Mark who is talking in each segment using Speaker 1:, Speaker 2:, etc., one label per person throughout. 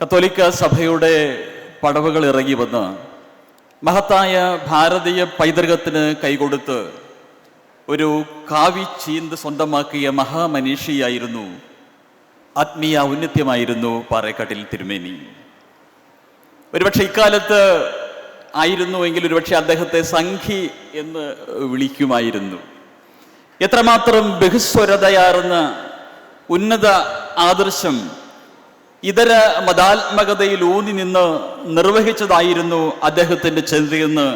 Speaker 1: കത്തോലിക്ക സഭയുടെ പടവുകൾ ഇറങ്ങി വന്ന് മഹത്തായ ഭാരതീയ പൈതൃകത്തിന് കൈകൊടുത്ത് ഒരു കാവി ചീന്ത് സ്വന്തമാക്കിയ മഹാമനീഷിയായിരുന്നു. ആത്മീയ ഔന്നത്യമായിരുന്നു പാറേക്കാട്ടിൽ തിരുമേനി. ഒരുപക്ഷെ ഇക്കാലത്ത് ആയിരുന്നു എങ്കിൽ ഒരുപക്ഷെ അദ്ദേഹത്തെ സംഘി എന്ന് വിളിക്കുമായിരുന്നു. എത്രമാത്രം ബഹുസ്വരതയാർന്ന ഉന്നത ആദർശം ഇതര മതാത്മകതയിൽ ഊന്നി നിന്ന് നിർവഹിച്ചതായിരുന്നു അദ്ദേഹത്തിന്റെ ചിന്തയെന്ന്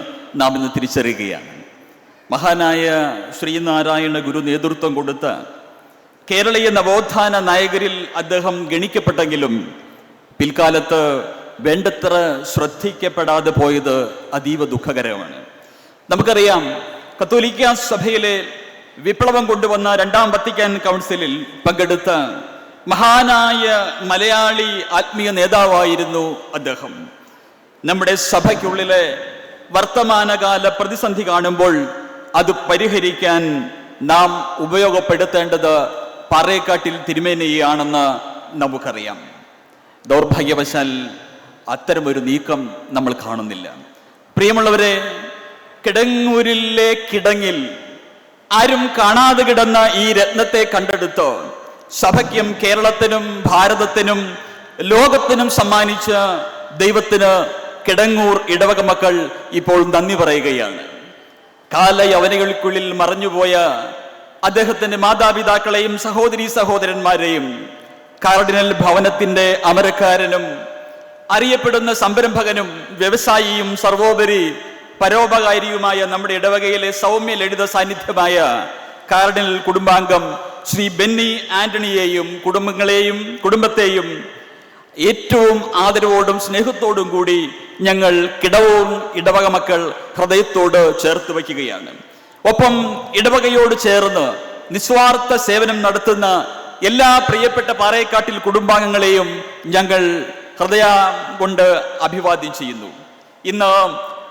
Speaker 1: നാം ഇന്ന് തിരിച്ചറിയുകയാണ്. മഹാനായ ശ്രീനാരായണ ഗുരു നേതൃത്വം കൊടുത്ത കേരളീയ നവോത്ഥാന നായകരിൽ അദ്ദേഹം ഗണിക്കപ്പെട്ടെങ്കിലും പിൽക്കാലത്ത് വേണ്ടത്ര ശ്രദ്ധിക്കപ്പെടാതെ പോയത് അതീവ ദുഃഖകരമാണ്. നമുക്കറിയാം കത്തോലിക്ക സഭയിലെ വിപ്ലവം കൊണ്ടുവന്ന രണ്ടാം വത്തിക്കാൻ കൗൺസിലിൽ പങ്കെടുത്ത മഹാനായ മലയാളി ആത്മീയ നേതാവായിരുന്നു അദ്ദേഹം. നമ്മുടെ സഭയ്ക്കുള്ളിലെ വർത്തമാനകാല പ്രതിസന്ധി കാണുമ്പോൾ അത് പരിഹരിക്കാൻ നാം ഉപയോഗപ്പെടുത്തേണ്ടത് പാറേക്കാട്ടിൽ തിരുമേനയാണെന്ന് നമുക്കറിയാം. ദൗർഭാഗ്യവശാൽ അത്തരമൊരു നീക്കം നമ്മൾ കാണുന്നില്ല. പ്രിയമുള്ളവരെ കിടങ്ങൂരിലെ കിടങ്ങിൽ ആരും കാണാതെ കിടന്ന ഈ രത്നത്തെ കണ്ടെടുത്ത്? സഭയ്ക്കും കേരളത്തിനും ഭാരതത്തിനും ലോകത്തിനും സമ്മാനിച്ച ദൈവത്തിന് കിടങ്ങൂർ ഇടവക മക്കൾ ഇപ്പോൾ നന്ദി പറയുകയാണ്. കാലയവനികൾക്കുള്ളിൽ മറഞ്ഞുപോയ അദ്ദേഹത്തിന്റെ മാതാപിതാക്കളെയും സഹോദരി സഹോദരന്മാരെയും കാർഡിനൽ ഭവനത്തിന്റെ അമരക്കാരനും അറിയപ്പെടുന്ന സംരംഭകനും വ്യവസായിയും സർവോപരി പരോപകാരിയുമായ നമ്മുടെ ഇടവകയിലെ സൗമ്യ ലളിത സാന്നിധ്യമായ കാർഡിനൽ കുടുംബാംഗം ശ്രീ ബെന്നി ആന്റണിയെയും കുടുംബങ്ങളെയും കുടുംബത്തെയും ഏറ്റവും ആദരവോടും സ്നേഹത്തോടും കൂടി ഞങ്ങൾ കിടവും ഇടവക മക്കൾ ഹൃദയത്തോട് ചേർത്ത് വയ്ക്കുകയാണ്. ഒപ്പം ഇടവകയോട് ചേർന്ന് നിസ്വാർത്ഥ സേവനം നടത്തുന്ന എല്ലാ പ്രിയപ്പെട്ട പാറയക്കാട്ടിൽ കുടുംബാംഗങ്ങളെയും ഞങ്ങൾ ഹൃദയ കൊണ്ട് അഭിവാദ്യം ചെയ്യുന്നു. ഇന്ന്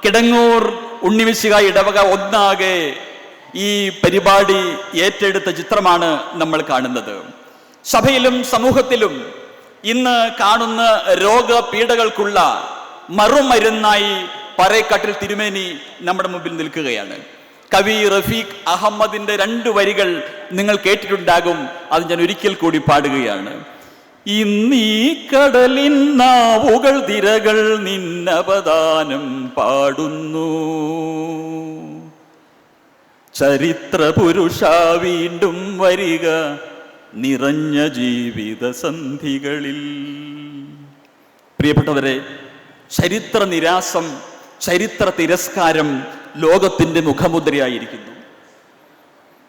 Speaker 1: കിടങ്ങൂർ ഉണ്ണിവിശുക ഇടവക ഒന്നാകെ ഈ പരിപാടി ഏറ്റെടുത്ത ചിത്രമാണ് നമ്മൾ കാണുന്നത്. സഭയിലും സമൂഹത്തിലും ഇന്ന് കാണുന്ന രോഗപീഠകൾക്കുള്ള മറുമരുന്നായി പറയക്കാട്ടിൽ തിരുമേനി നമ്മുടെ മുമ്പിൽ നിൽക്കുകയാണ്. കവി റഫീഖ് അഹമ്മദിന്റെ രണ്ട് വരികൾ നിങ്ങൾ കേട്ടിട്ടുണ്ടാകും. അത് ഞാൻ ഒരിക്കൽ കൂടി പാടുകയാണ്. ഇന്നീ കടലിൻ നാവുകൾ തിരകൾ നിന്നവദാനം പാടുന്നു. ചരിത്ര പുരുഷ വീണ്ടും വരിക നിറഞ്ഞ ജീവിത സന്ധികളിൽ. പ്രിയപ്പെട്ടവരെ ചരിത്ര നിരാസം ചരിത്ര തിരസ്കാരം ലോകത്തിന്റെ മുഖമുദ്രയായിരിക്കുന്നു.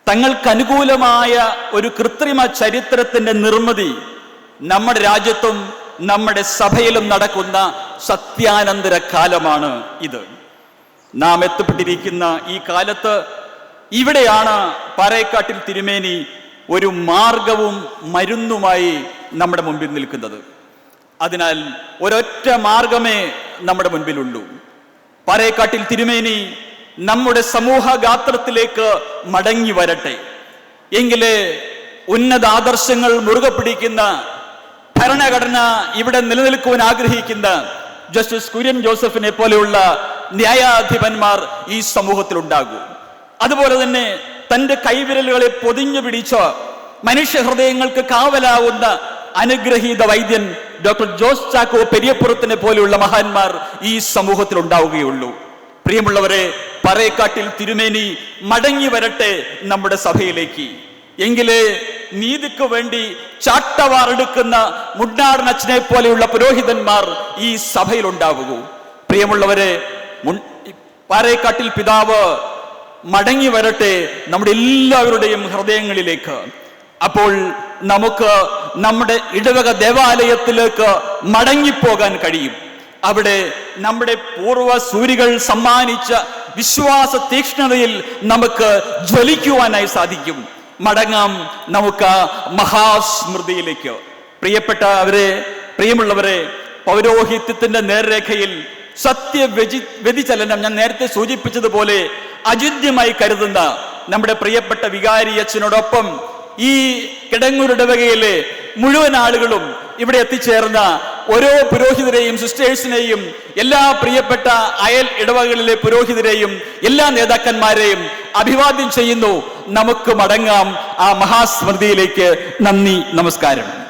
Speaker 1: തങ്ങൾക്ക് അനുകൂലമായ ഒരു കൃത്രിമ ചരിത്രത്തിന്റെ നിർമ്മിതി നമ്മുടെ രാജ്യത്തും നമ്മുടെ സഭയിലും നടക്കുന്ന സത്യാനന്തര കാലമാണ് ഇത്. നാം എത്തപ്പെട്ടിരിക്കുന്ന ഈ കാലത്ത് ഇവിടെയാണ് പാറേക്കാട്ടിൽ തിരുമേനി ഒരു മാർഗവും മരുന്നുമായി നമ്മുടെ മുമ്പിൽ നിൽക്കുന്നത്. അതിനാൽ ഒരൊറ്റ മാർഗമേ നമ്മുടെ മുൻപിലുള്ളൂ. പാറേക്കാട്ടിൽ തിരുമേനി നമ്മുടെ സമൂഹ ഗാത്രത്തിലേക്ക് മടങ്ങി വരട്ടെ. എങ്കിലേ ഉന്നത ആദർശങ്ങൾ മുറുകെ പിടിക്കുന്ന ഭരണഘടന ഇവിടെ നിലനിൽക്കുവാൻ ആഗ്രഹിക്കുന്ന ജസ്റ്റിസ് കുര്യൻ ജോസഫിനെ പോലെയുള്ള ന്യായാധിപന്മാർ ഈ സമൂഹത്തിൽ ഉണ്ടാകൂ അതുപോലെ തന്നെ തന്റെ കൈവിരലുകളെ പൊതിഞ്ഞു പിടിച്ച മനുഷ്യ ഹൃദയങ്ങൾക്ക് കാവലാവുന്ന അനുഗ്രഹീത വൈദ്യൻ ഡോക്ടർ ജോസ് ചാക്കോ പെരിയപ്പുറത്തിനെ പോലെയുള്ള മഹാന്മാർ ഈ സമൂഹത്തിൽ ഉണ്ടാവുകയുള്ളൂ. പ്രിയമുള്ളവരെ പറയക്കാട്ടിൽ തിരുമേനി മടങ്ങി വരട്ടെ നമ്മുടെ സഭയിലേക്ക്. എങ്കിലേ നീതിക്ക് വേണ്ടി ചാട്ടവാറെടുക്കുന്ന മുണ്ടാടൻ അച്ഛനെ പോലെയുള്ള പുരോഹിതന്മാർ ഈ സഭയിൽ ഉണ്ടാവുകൂ പ്രിയമുള്ളവരെ പാരേക്കാട്ടിൽ പിതാവ് മടങ്ങി വരട്ടെ നമ്മുടെ എല്ലാവരുടെയും ഹൃദയങ്ങളിലേക്ക്. അപ്പോൾ നമുക്ക് നമ്മുടെ ഇടവക ദേവാലയത്തിലേക്ക് മടങ്ങിപ്പോകാൻ കഴിയും. അവിടെ നമ്മുടെ പൂർവ സൂരികൾ സമ്മാനിച്ച വിശ്വാസ തീക്ഷ്ണതയിൽ നമുക്ക് ജ്വലിക്കുവാനായി സാധിക്കും. മടങ്ങാം നമുക്ക് മഹാസ്മൃതിയിലേക്ക്. പ്രിയപ്പെട്ട അവരെ പ്രിയമുള്ളവരെ പൗരോഹിത്യത്തിന്റെ നേർരേഖയിൽ സത്യ വ്യതി വ്യതിചലനം ഞാൻ നേരത്തെ സൂചിപ്പിച്ചതുപോലെ അചിന്യമായി കരുതുന്ന നമ്മുടെ പ്രിയപ്പെട്ട വികാരി അച്ഛനോടൊപ്പം ഈ കിടങ്ങൂരിടവകയിലെ മുഴുവൻ ആളുകളും ഇവിടെ എത്തിച്ചേർന്ന ഓരോ പുരോഹിതരെയും സിസ്റ്റേഴ്സിനെയും എല്ലാ പ്രിയപ്പെട്ട അയൽ ഇടവകളിലെ പുരോഹിതരെയും എല്ലാ നേതാക്കന്മാരെയും അഭിവാദ്യം ചെയ്യുന്നു. നമുക്ക് മടങ്ങാം. ആ മഹാസ്മൃതിയിലേക്ക് നന്ദി നമസ്കാരം.